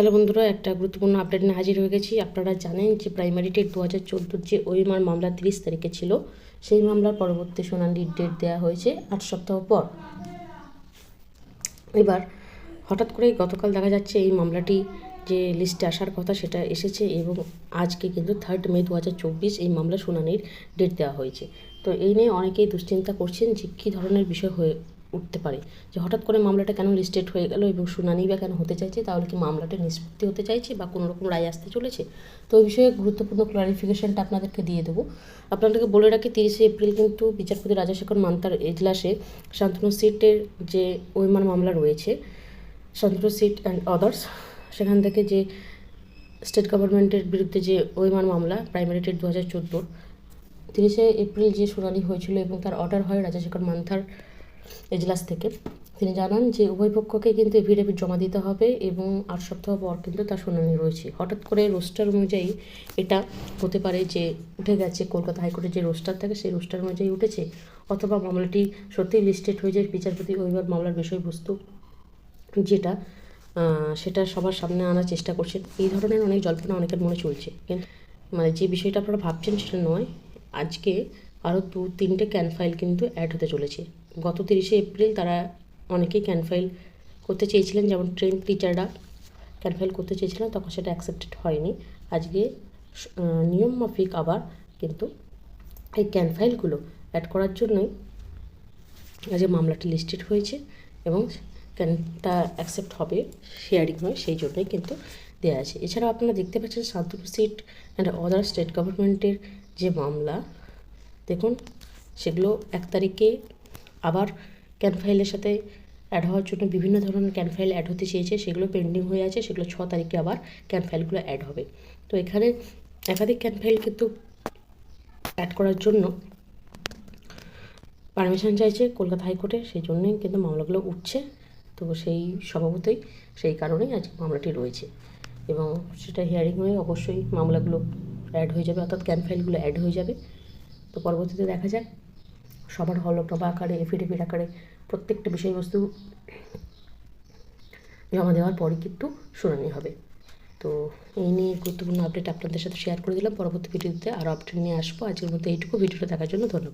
Hello বন্ধুরা, একটা গুরুত্বপূর্ণ আপডেট নিয়ে হাজির হয়ে গেছি। আপনারা জানেন যে প্রাইমারি টেট দু হাজার চোদ্দোর যে ওইমার মামলা তিরিশ তারিখে ছিল, সেই মামলার পরবর্তী শুনানির ডেট দেওয়া হয়েছে আট সপ্তাহ পর। এবার হঠাৎ করেই গতকাল দেখা যাচ্ছে এই মামলাটি যে লিস্টে আসার কথা সেটা এসেছে এবং আজকে কিন্তু থার্ড মে দু হাজার চব্বিশ এই মামলা শুনানির ডেট দেওয়া হয়েছে। তো এই নিয়ে অনেকেই দুশ্চিন্তা করছেন যে কী ধরনের বিষয় হয়ে উঠতে পারে। যে হঠাৎ করে মামলাটা কেন লিস্টেড হয়ে গেল এবং শুনানি বা কেন হতে চাইছে, তাহলে কি মামলাটা নিষ্পত্তি হতে চাইছে বা কোনো রকম রায় আসতে চলেছে? তো এই বিষয়ে গুরুত্বপূর্ণ ক্লারিফিকেশনটা আপনাদেরকে দিয়ে দেবো। আপনাদেরকে বলে রাখি, তিরিশে এপ্রিল কিন্তু বিচারপতি রাজাশেখর মান্তার এজলাসে শান্তনু সিটের যে ওইমার মামলা রয়েছে, শান্তনু সিট অ্যান্ড আদার্স সেখান থেকে যে স্টেট গভর্নমেন্টের বিরুদ্ধে যে ওইমার মামলা প্রাইমারি টেট দু হাজার চোদ্দোর, তিরিশে এপ্রিল যে শুনানি হয়েছিল এবং তার অর্ডার হয় রাজাশেখর মান্থার এজলাস থেকে। তিনি জানান যে, উভয় পক্ষকে কিন্তু এফিডেভিট জমা দিতে হবে এবং আট সপ্তাহ পর কিন্তু তার শুনানি রয়েছে। হঠাৎ করে রোস্টার অনুযায়ী এটা হতে পারে যে, উঠে গেছে কলকাতা হাইকোর্টের যে রোস্টার থাকে, সেই রোস্টার অনুযায়ী উঠেছে অথবা মামলাটি সত্যিই লিস্টেড হয়ে যায় বিচারপতি ওইবার মামলার বিষয়বস্তু যেটা সেটা সবার সামনে আনার চেষ্টা করছেন। এই ধরনের অনেক জল্পনা অনেকের মনে চলছে। কিন্তু মানে যে বিষয়টা আপনারা ভাবছেন সেটা নয়। আজকে আরও দু তিনটে ক্যান ফাইল কিন্তু অ্যাড হতে চলেছে। গত তিরিশে এপ্রিল তারা অনেকেই ক্যান ফাইল করতে চেয়েছিলেন, যেমন ট্রেন টিচাররা ক্যান ফাইল করতে চেয়েছিলেন, তখন সেটা অ্যাকসেপ্টেড হয়নি। আজকে নিয়ম মাফিক আবার কিন্তু এই ক্যান ফাইলগুলো অ্যাড করার জন্যই আজ এই মামলাটি লিস্টেড হয়েছে এবং ক্যান তা অ্যাকসেপ্ট হবে শেয়ারিং হয় সেই জন্যই কিন্তু দেওয়া আছে। এছাড়াও আপনারা দেখতে পাচ্ছেন Shantanu SIT and other state গভর্নমেন্টের যে মামলা দেখুন, সেগুলো এক তারিখে আবার ক্যান ফাইলের সাথে অ্যাড হওয়ার জন্য বিভিন্ন ধরনের ক্যান ফাইল অ্যাড হতে চেয়েছে, সেগুলো পেন্ডিং হয়ে আছে, সেগুলো ছ তারিখে আবার ক্যান ফাইলগুলো অ্যাড হবে। তো এখানে একাধিক ক্যান ফাইল কিন্তু অ্যাড করার জন্য পারমিশন চাইছে কলকাতা হাইকোর্টে, সেই জন্যই কিন্তু মামলাগুলো উঠছে। তো সেই স্বভাবতই সেই কারণেই আজকে মামলাটি রয়েছে। এবং সেটা হিয়ারিং হয়ে অবশ্যই মামলাগুলো অ্যাড হয়ে যাবে, অর্থাৎ ক্যান ফাইলগুলো অ্যাড হয়ে যাবে। তো পরবর্তীতে দেখা যাক। সবার হলফনামা আকারে এফিডেভিট আকারে প্রত্যেকটা বিষয়বস্তু জমা দেওয়ার পরই কিন্তু শুনানি হবে। তো এই নিয়ে গুরুত্বপূর্ণ আপডেট আপনাদের সাথে শেয়ার করে দিলাম। পরবর্তী ভিডিওতে আরও আপডেট নিয়ে আসব। আজকের মধ্যে এইটুকু। ভিডিওটা দেখার জন্য ধন্যবাদ।